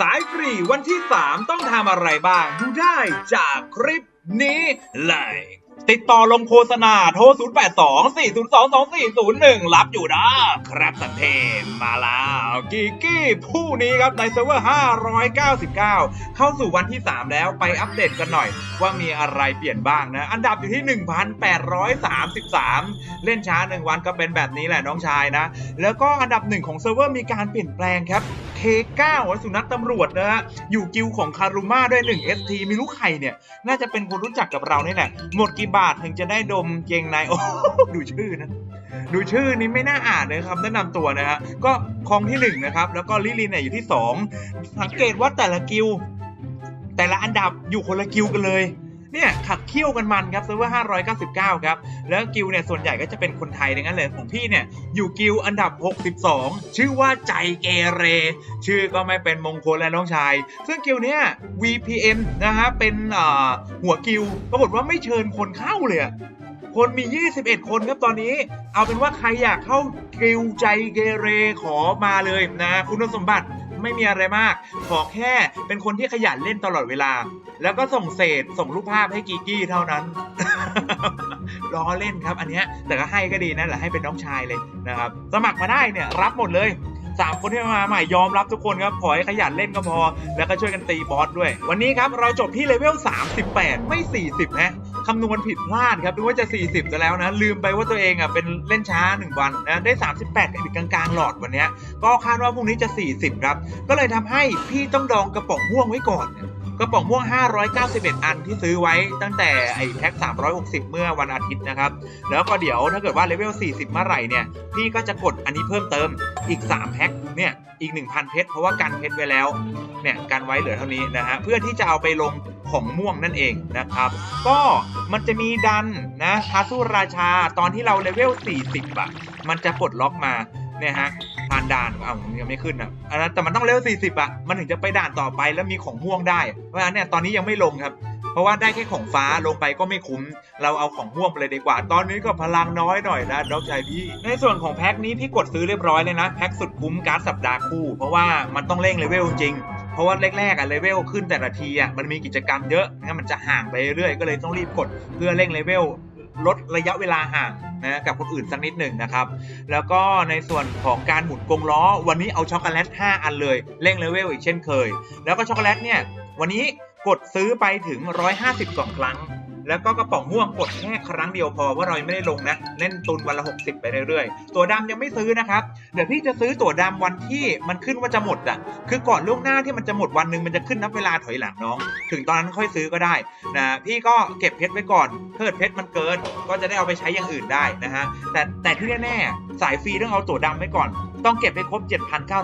สายฟรีวันที่ 3 ต้องทำอะไรบ้าง ดูได้จากคลิปนี้เลยติดต่อลงโฆษณาโทร 0 8 2 4 0 2 2 4 0 1 รับอยู่นะครับสันเทมมาแล้วกีกี้ผู้นี้ครับในเซิร์ฟเวอร์ 599 เข้าสู่วันที่ 3 แล้วไปอัปเดตกันหน่อย ว่ามีอะไรเปลี่ยนบ้างนะ อันดับอยู่ที่ 1,833 เล่นช้า 1 วันก็เป็นแบบนี้แหละน้องชายนะ แล้วก็อันดับหนึ่งของเซิร์ฟเวอร์มีการเปลี่ยนแปลงครับ K9 สุนัขตำรวจนะฮะ อยู่กิลของคารุมาด้วย 1 ST ไม่รู้ใครเนี่ย น่าจะเป็นคนรู้จักกับเรานี่แหละ หมดกี่บาทถึงจะได้ดมเกงในโอ้โหดูชื่อนะ ดูชื่อนี้ไม่น่าอ่านเลยครับแนะนำตัวนะฮะ ก็คลองที่ 1 นะครับ แล้วก็ลิลินเนี่ยอยู่ที่ 2 สังเกตว่าแต่ละกิลแต่ละอันดับอยู่คนละกิลกันเลย เนี่ยขับเคี่ยวกันมันครับเซิร์ฟเวอร์599 ครับ แล้วกิลเนี่ยส่วนใหญ่ก็จะเป็นคนไทยดังนั้นเลยของพี่เนี่ยอยู่กิลอันดับ 62 ชื่อว่าใจเกเร ชื่อก็ไม่เป็นมงคลและน้องชาย ซึ่งกิลเนี่ย VPN นะฮะเป็นหัวกิลปรากฏว่าไม่เชิญคนเข้าเลยคนมี 21 คนครับตอนนี้ เอาเป็นว่าใครอยากเข้ากิลใจเกเรขอมาเลยนะ คุณสมบัติ ไม่มีอะไรมาก ขอแค่เป็นคนที่ขยันเล่นตลอดเวลา แล้วก็ส่งเศษส่งรูปภาพให้กีกี้เท่านั้นล้อเล่นครับ อันเนี้ยแต่ก็ให้ก็ดีนะแหละให้เป็นน้องชายเลยนะครับ สมัครมาได้เนี่ยรับหมดเลยสามคนที่มาใหม่ยอมรับทุกคนครับขอให้ขยันเล่นก็พอ แล้วก็ช่วยกันตีบอสด้วย วันนี้ครับเราจบที่เลเวล38 ไม่ 40นะ คำนวณผิดพลาดครับดูว่าจะ 40จะแล้วนะ ลืมไปว่าตัวเองอะเป็นเล่นช้า 1 วันนะได้ 38กับอีกกลางๆ หลอดวันนี้ก็คาดว่าพรุ่งนี้จะ 40 ครับ ก็เลยทำให้พี่ต้องดองกระป๋องม่วงไว้ก่อนกระป๋องม่วง 591 อันที่ซื้อไว้ตั้งแต่ไอ้แพ็ค360 เมื่อวันอาทิตย์นะครับ แล้วก็เดี๋ยวถ้าเกิดว่าเลเวล 40 เมื่อไหร่เนี่ย พี่ก็จะกดอันนี้เพิ่มเติมอีก 3 แพ็ค เนี่ย อีก 1,000 เพชร เพราะว่ากันเพชรไว้แล้ว เนี่ย กันไว้เหลือเท่านี้นะฮะ เพื่อที่จะเอาไปลง ของม่วงนั่นเองนะครับ ก็มันจะมีดันนะทาสู้ราชาตอนที่เราเลเวล 40อะมันจะปลดล็อกมาเนี่ยฮะผ่านด่านอ้าวยังไม่ขึ้นอะอันนั้นแต่มันต้องเลเวล 40อะมันถึงจะไปด่านต่อไปแล้วมีของม่วงได้ เพราะฉะนั้นเนี่ยตอนนี้ยังไม่ลงครับเพราะว่าได้แค่ของฟ้าลงไปก็ไม่คุ้ม เราเอาของม่วงไปเลยดีกว่า ตอนนี้ก็พลังน้อยหน่อยนะน้องชายพี่ ในส่วนของแพ็คนี้พี่กดซื้อเรียบร้อยเลยนะ แพ็คสุดคุ้มการ์ดสัปดาห์คู่ เพราะว่ามันต้องเร่งเลเวลจริง เพราะว่าแรกๆอะเลเวลขึ้นแต่ละทีอะมันมีกิจกรรมเยอะงั้นมันจะห่างไปเรื่อยๆก็เลยต้องรีบกดเพื่อเร่งเลเวลลดระยะเวลาห่างนะกับคนอื่นสักนิดหนึ่งนะครับ แล้วก็ในส่วนของการหมุนกงล้อ วันนี้เอาช็อกโกแลต 5 อันเลยเร่งเลเวลอีกเช่นเคย แล้วก็ช็อกโกแลตเนี่ยวันนี้กดซื้อไปถึง 152ครั้ง แล้วก็กระป๋องม่วงกดแค่ครั้งเดียวพอว่าเรายังไม่ได้ลงนะเล่นตุนวันละ 60 ไปเรื่อยๆ ตัวดำยังไม่ซื้อนะครับ เดี๋ยวพี่จะซื้อตัวดำวันที่มันขึ้นว่าจะหมดอะ คือก่อนล่วงหน้าที่มันจะหมดวันหนึ่งมันจะขึ้นนับเวลาถอยหลังน้อง ถึงตอนนั้นค่อยซื้อก็ได้นะพี่ก็เก็บเพชรไว้ก่อนเพิดเพชรมันเกินก็จะได้เอาไปใช้อย่างอื่นได้นะฮะแต่แต่ที่แน่ๆสายฟรีต้องเอาตัวดำไว้ก่อน ต้องเก็บให้ครบ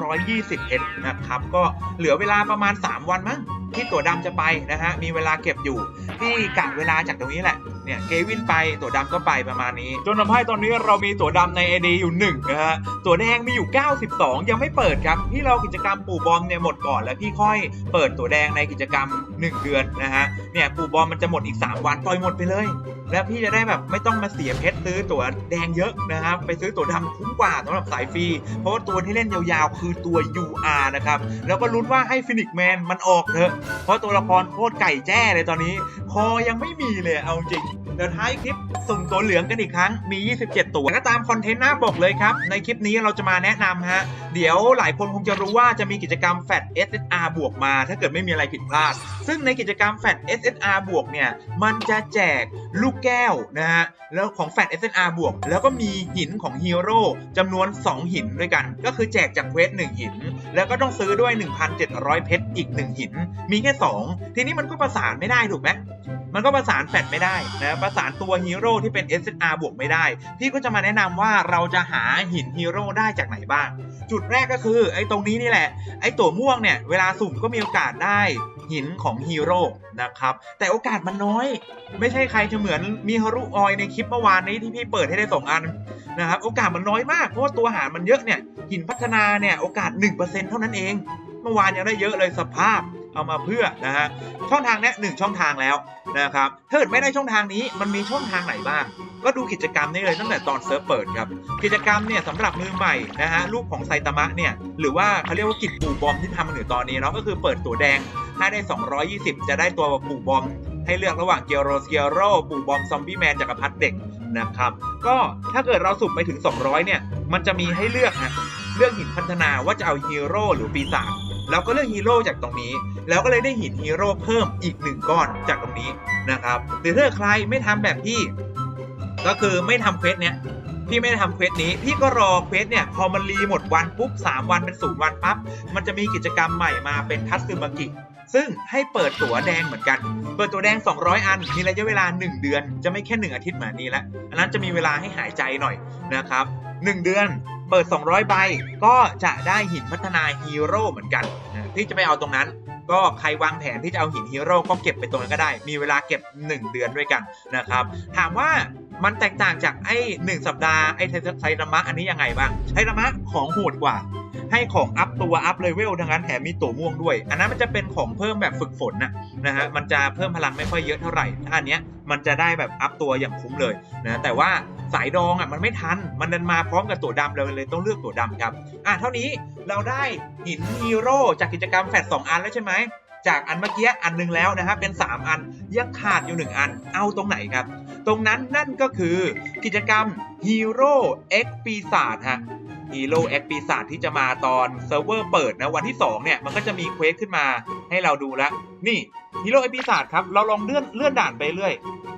7,920เพชรนะครับก็เหลือเวลาประมาณ 3 วันมั้ง ที่ตัวดำจะไปนะฮะมีเวลาเก็บอยู่ที่กะเวลาจากตรงนี้แหละเนี่ยเกวินไปตัวดำก็ไปประมาณนี้ จนทำให้ตอนนี้เรามีตัวดำใน AD อยู่1นะฮะตัวแดงมีอยู่ 92 ยังไม่เปิดครับที่เรากิจกรรมปู่บอมเนี่ยหมดก่อนแล้วพี่ค่อยเปิดตัวแดงในกิจกรรม 1 เดือนนะฮะเนี่ยปู่บอมมันจะหมดอีก 3 วันปล่อยหมดไปเลย แล้วพี่จะได้แบบไม่ต้องมาเสียเพชรซื้อตั๋วแดงเยอะนะครับ ไปซื้อตั๋วดำคุ้มกว่าสำหรับสายฟรี เพราะว่าตัวที่เล่นยาวๆ คือตัว UR นะครับ แล้วก็ลุ้นว่าให้ฟินิกแมนมันออกเถอะ เพราะตัวละครโคตรไก่แจ้เลยตอนนี้ คอยังไม่มีเลยเอาจริงเดี๋ยวท้ายคลิปสุ่มตัวเหลืองกันอีกครั้งมี 27 ตัวก็ตามคอนเทนต์หน้าปกเลยครับ ในคลิปนี้เราจะมาแนะนำฮะ เดี๋ยวหลายคนคงจะรู้ว่าจะมีกิจกรรมแฟด SSR บวกมา ถ้าเกิดไม่มีอะไรผิดพลาด ซึ่งในกิจกรรมแฟ SSR บวกเนี่ย มันจะแจกลูกแก้วนะฮะ แล้วของแฟ SSR บวก แล้วก็มีหินของฮีโร่จำนวน 2 หินด้วยกัน ก็คือแจกจากเควส1หิน แล้วก็ต้องซื้อด้วย 1,700 เพชรอีก 1 หิน มีแค่ 2 ทีนี้มันก็ประสานไม่ได้ถูกไหมมันก็ประสานแฟดไม่ได้นะประสานตัวฮีโร่ที่เป็น SSR บวกไม่ได้ พี่ก็จะมาแนะนำว่าเราจะหาหินฮีโร่ได้จากไหนบ้าง จุดแรกก็คือไอ้ตรงนี้นี่แหละ ไอ้ตัวม่วงเนี่ย เวลาสุ่มก็มีโอกาสได้ หินของฮีโร่นะครับ แต่โอกาสมันน้อย ไม่ใช่ใครจะเหมือนมีฮารุออยในคลิปเมื่อวานนี้ที่พี่เปิดให้ได้สองอันนะครับ โอกาสมันน้อยมากเพราะว่าตัวหารมันเยอะเนี่ยหินพัฒนาเนี่ยโอกาส 1%เท่านั้นเอง เมื่อวานยังได้เยอะเลยสภาพ เอามาเพื่อนะฮะช่องทางเนี้ยหนึ่งช่องทางแล้วนะครับถ้าเกิดไม่ได้ช่องทางนี้มันมีช่องทางไหนบ้าง ก็ดูกิจกรรมนี้เลยตั้งแต่ตอนเซิร์ฟเปิดครับกิจกรรมเนี่ยสำหรับมือใหม่นะฮะรูปของไซตามะเนี่ยหรือว่าเขาเรียกว่ากิจปู่บอมที่ทำมาอยู่ตอนนี้เนาะก็คือเปิดตัวแดงให้ได้ 220 จะได้ตัวปู่บอมให้เลือกระหว่างเกียโรสเกียโรปู่บอมซอมบี้แมนจักรพรรดิเด็กนะครับ ก็ถ้าเกิดเราสุ่มไปถึง 200 เนี่ย มันจะมีให้เลือกฮะเลือกหินพัฒนาว่าจะเอาฮีโร่หรือปีศาจเราก็เลือกฮีโร่จากตรงนี้ แล้วก็เลยได้หินฮีโร่เพิ่มอีกหนึ่งก้อนจากตรงนี้นะครับหรือถ้าใครไม่ทำแบบพี่ ก็คือไม่ทำเควสเนี่ยพี่ไม่ได้ทำเควสนี้ พี่ก็รอเควสเนี่ย พอมันรีหมดวันปุ๊บ 3 วันเป็นศูนย์วันปั๊บ มันจะมีกิจกรรมใหม่มาเป็นทัตสึมากิซึ่งให้เปิดตั๋วแดงเหมือนกัน เปิดตั๋วแดง 200 อัน มีระยะเวลา 1 เดือน จะไม่แค่ 1 อาทิตย์เหมือนนี้แล้วอันนั้นจะมีเวลาให้หายใจหน่อยนะครับ 1 เดือนเปิด 200 ใบ ก็จะได้หินพัฒนาฮีโร่เหมือนกัน ที่จะไปเอาตรงนั้น ก็ใครวางแผนที่จะเอาหินฮีโร่ก็เก็บไปตรงนั้นก็ได้ มีเวลาเก็บ 1 เดือนด้วยกันนะครับ ถามว่ามันแตกต่างจากไอ้หนึ่งสัปดาห์ไอ้ไทรามะอันนี้ยังไงบ้างไทรามะของโหดกว่า ให้ของอัพตัวอัพเลเวลทั้งนั้นแถมมีตัวม่วงด้วย อันนั้นมันจะเป็นของเพิ่มแบบฝึกฝนนะนะฮะมันจะเพิ่มพลังไม่ค่อยเยอะเท่าไหร่ถ้าอันเนี้ยมันจะได้แบบอัพตัวอย่างคุ้มเลยนะแต่ว่าสายดองอะมันไม่ทัน มันเดินมาพร้อมกับตัวดำเลยเลยต้องเลือกตัวดำครับอะเท่านี้เราได้หินฮีโร่จากกิจกรรมแฟดสองอันแล้วใช่ไหมจากอันเมื่อกี้อันหนึงแล้วนะครับเป็น 3 อันยังขาดอยู่ 1 อันเอาตรงไหนครับ ตรงนั้นนั่นก็คือกิจกรรม Hero X ปีศาจฮะ Hero X ปีศาจที่จะมาตอนเซิร์ฟเวอร์เปิดนะวันที่ 2 เนี่ย มันก็จะมีเควสขึ้นมาให้เราดูแล้ว นี่ Hero X ปีศาจครับ เราลองเลื่อนเลื่อนด่านไปเรื่อย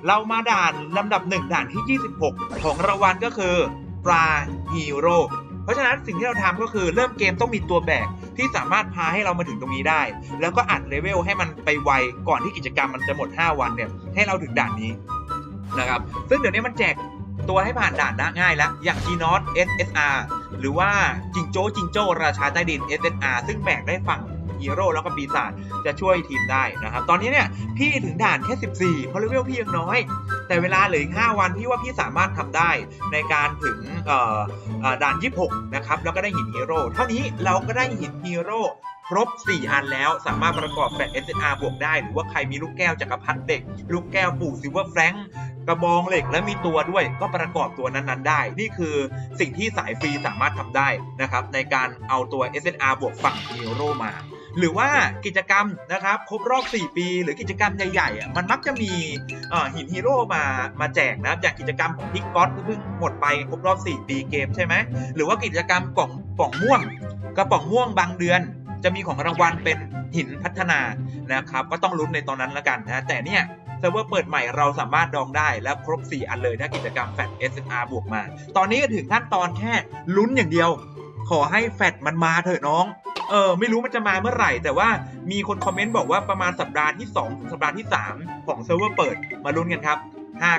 เรามาด่านลำดับ 1 ด่านที่ 26 ของรางวัลก็คือปลาฮีโร่เพราะฉะนั้นสิ่งที่เราทำก็คือเริ่มเกมต้องมีตัวแบกที่สามารถพาให้เรามาถึงตรงนี้ได้ แล้วก็อัดเลเวลให้มันไปไวก่อนที่กิจกรรมมันจะหมด 5 วันเนี่ยให้เราถึงด่านนี้นะครับซึ่งเดี๋ยวนี้มันแจก ตัวให้ผ่านด่านได้ง่ายแล้วอย่าง g n o t SSR หรือว่าจิงโจ้จิงโจ้ราชาใต้ดิน SSR ซึ่งแบกได้ฝั่งฮีโร่แล้วก็ปีศาจจะช่วยทีมได้นะครับ ตอนนี้เนี่ยพี่ถึงด่านแค่ 14 เพราะเลเวลพี่ยังน้อย แต่เวลาเหลืออีก 5 วันพี่ว่าพี่สามารถทำได้ในการถึงด่าน 26 นะครับ แล้วก็ได้หินฮีโร่เท่านี้เราก็ได้หินฮีโร่ครบ 4 อันแล้วสามารถประกอบแฟลช SNR บวกได้ หรือว่าใครมีลูกแก้วจักรพรรดิเด็ก ลูกแก้วปู่ซิลเวอร์แฟรง กระบองเหล็กและมีตัวด้วยก็ประกอบตัวนั้นๆ ได้ นี่คือสิ่งที่สายฟรีสามารถทำได้นะครับในการเอาตัว SNR บวกฝั่งฮีโร่มาหรือว่ากิจกรรมนะครับครบรอบ 4 ปี หรือกิจกรรมใหญ่ๆอะมันมักจะมีหินฮีโร่มามาแจกนะครับอย่างกิจกรรมของพิกก๊อตที่เพิ่งหมดไปครบรอบ 4 ปีเกมใช่ไหมหรือว่ากิจกรรมกล่องกล่องม่วงกระป๋องม่วงบางเดือน จะมีของรางวัลเป็นหินพัฒนานะครับก็ต้องลุ้นในตอนนั้นละกันนะแต่เนี่ย เซิร์ฟเวอร์เปิดใหม่เราสามารถดองได้แล้วครบ 4 อันเลยถ้ากิจกรรมแฟด SNR บวกมา ตอนนี้ก็ถึงขั้นตอนแค่ลุ้นอย่างเดียว ขอให้แฟดมันมาเถอะน้องเออไม่รู้มันจะมาเมื่อไหร่ แต่ว่ามีคนคอมเมนต์บอกว่าประมาณสัปดาห์ที่2ถึงสัปดาห์ที่ 3 ของเซิร์ฟเวอร์เปิดมาลุ้นกันครับ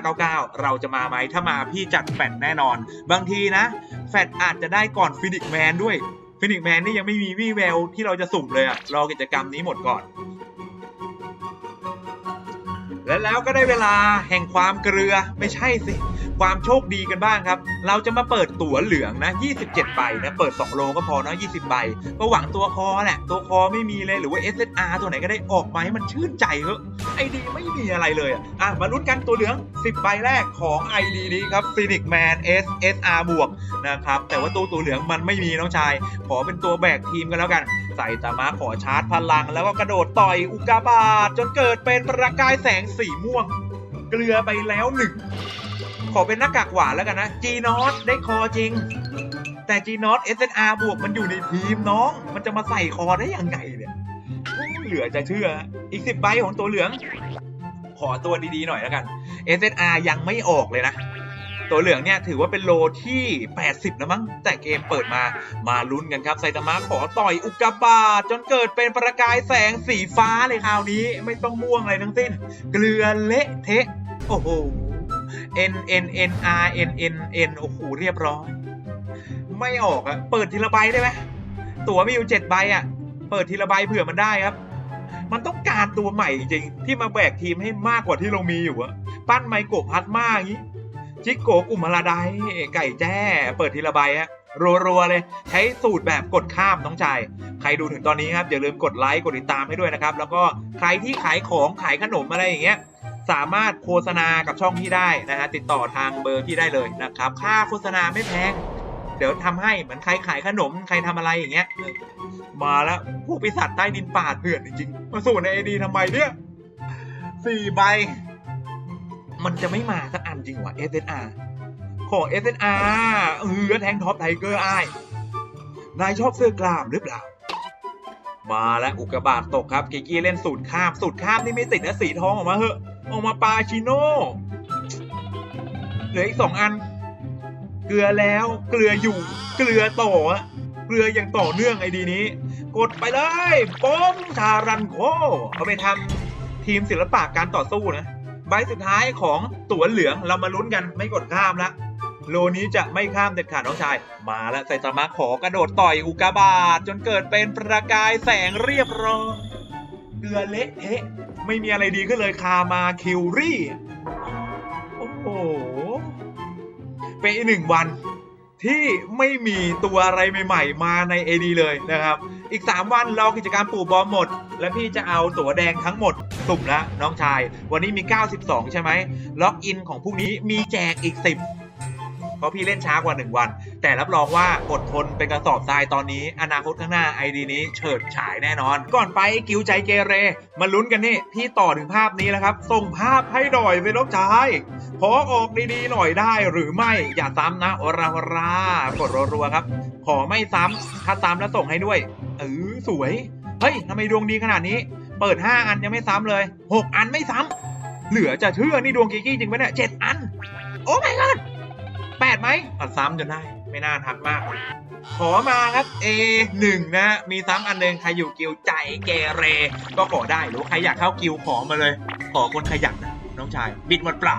599 เราจะมาไหมถ้ามาพี่จัดแฟดแน่นอน บางทีนะ แฟดอาจจะได้ก่อนฟินิกแมนด้วยฟินิกแมนนี่ยังไม่มีวี่แววที่เราจะสุ่มเลยอะรอกิจกรรมนี้หมดก่อน และแล้วก็ได้เวลาแห่งความเกลือไม่ใช่สิ ความโชคดีกันบ้างครับ เราจะมาเปิดตั๋วเหลืองนะ 27 ใบนะ เปิด 2 โลก็พอเนาะ 20 ใบก็หวังตัวคอแหละ ตัวคอไม่มีเลย หรือว่า SSR ตัวไหนก็ได้ออกมาให้มันชื่นใจเถอะไอดีไม่มีอะไรเลย อะ มาลุ้นกันตัวเหลือง 10 ใบแรกของ ID นี้ครับ Phoenix Man SSR บวกนะครับ แต่ว่าตัวตัวเหลืองมันไม่มีน้องชาย ขอเป็นตัวแบกทีมกันแล้วกันใส่ตามาขอชาร์จพลัง แล้วก็กระโดดต่อยอุกกาบาตจนเกิดเป็นประกายแสงสีม่วง เกลือไปแล้วหนึ่ง ขอเป็นหน้ากากหวานแล้วกันนะ G n o t ได้คอจริง แต่ G n o t SNR บวกมันอยู่ในทีมน้อง มันจะมาใส่คอได้ยังไงเนี่ยเหลือจะเชื่อ อีก10ใบของตัวเหลือง ขอตัวดีๆหน่อยแล้วกัน SNR ยังไม่ออกเลยนะ ตัวเหลืองเนี่ยถือว่าเป็นโลที่ 80 แล้วมั้ง แต่เกมเปิดมามาลุ้นกันครับไซตามะขอต่อยอุกกาบาตจนเกิดเป็นประกายแสงสีฟ้าเลยคราวนี้ ไม่ต้องม่วงอะไรทั้งสิ้น เกลือเละเทะ โอ้โห N N N R N N N โอ้โหเรียบร้อย ไม่ออกอะเปิดทีละใบได้ไหมตั๋วมีอยู่เจ็ดใบอะเปิดทีละใบเผื่อมันได้ครับ มันต้องการตัวใหม่จริงที่มาแบกทีมให้มากกว่าที่เรามีอยู่อะปั้นไมโกพัดมากอย่างนี้จิกโกกลุ่มาราไดไก่แจ้ เปิดทีละใบฮะรัวๆเลย ใช้สูตรแบบกดข้ามน้องชาย ใครดูถึงตอนนี้ครับอย่าลืมกดไลค์กดติดตามให้ด้วยนะครับ แล้วก็ใครที่ขายของขายขนมอะไรอย่างเงี้ย สามารถโฆษณากับช่องพี่ได้นะฮะติดต่อทางเบอร์พี่ได้เลยนะครับ ค่าโฆษณาไม่แพง เดี๋ยวทำให้เหมือนใครขายขนมใครทำอะไรอย่างเงี้ยมาแล้วพวกปีศาจใต้ดินป่าเถื่อนจริงๆมาสู่ในไอดีทำไมเนี่ยสี่ใบ มันจะไม่มาสักอันจริงวะ SNR ขอ SNR เออแทงท็อปไทเกอร์ไอ้ายนายชอบเสื้อกล้ามหรือเปล่ามาแล้วอุกกาบาตตกครับกิกี้เล่นสูตรข้ามสูตรข้ามนี่ไม่ติดนะสีทองออกมาเหอะ ออกมาปาชิโน่เหลืออีกสองอัน เกลือแล้วเกลืออยู่ เกลือต่ออะเกลืออย่างต่อเนื่องไอดีนี้ กดไปเลยป้อมทารันโคเอาไปทำทีมศิลปะการต่อสู้นะใบสุดท้ายของตั๋วเหลืองเรามาลุ้นกันไม่กดข้ามละโลนี้จะไม่ข้ามเด็ดขาดน้องชาย มาแล้วไซตามะขอกระโดดต่อยอุกาบาตจนเกิดเป็นประกายแสงเรียบร้อยเกลือเละเทะ ไม่มีอะไรดีขึ้นเลยคามาคิวรี่ โอ้โห เป็นอีกหนึ่งวันที่ไม่มีตัวอะไรใหม่ๆ มาใน AD เลยนะครับ อีก 3 วันรอกิจกรรมปลูกบอมหมด และพี่จะเอาตั๋วแดงทั้งหมด สุ่มละน้องชาย วันนี้มี 92 ใช่ไหมล็อกอินของพรุ่งนี้มีแจกอีก 10 เพราะพี่เล่นช้ากว่า 1 วัน แต่รับรองว่าอดทนเป็นกระสอบทรายตอนนี้ อนาคตข้างหน้า ID นี้เฉิดฉายแน่นอน ก่อนไปกิวใจเกเร มาลุ้นกันนี่พี่ต่อถึงภาพนี้แล้วครับ ส่งภาพให้หน่อยเป็นน้องชายขอออกดีๆหน่อยได้หรือไม่อย่าซ้ำนะอรารากดรัวๆครับ ขอไม่ซ้ำถ้าซ้ำแล้วส่งให้ด้วยเออสวย เฮ้ยทำไมดวงดีขนาดนี้ เปิด 5 อันยังไม่ซ้ำเลย 6 อันไม่ซ้ำเหลือจะเชื่อนี่ดวงกิกกี้จริงไหมเนี่ยเจ็ดอัน โอ้ my god แปดไหมอะซ้ำจนได้ ไม่น่าทักมาก ขอมาครับ A 1 นะมีซ้ำอันหนึ่งใครอยู่กิวใจเกเร ก็ขอได้หรือใครอยากเข้ากิวขอมาเลย ขอคนขยันนะน้องชาย บิดหมดเปล่า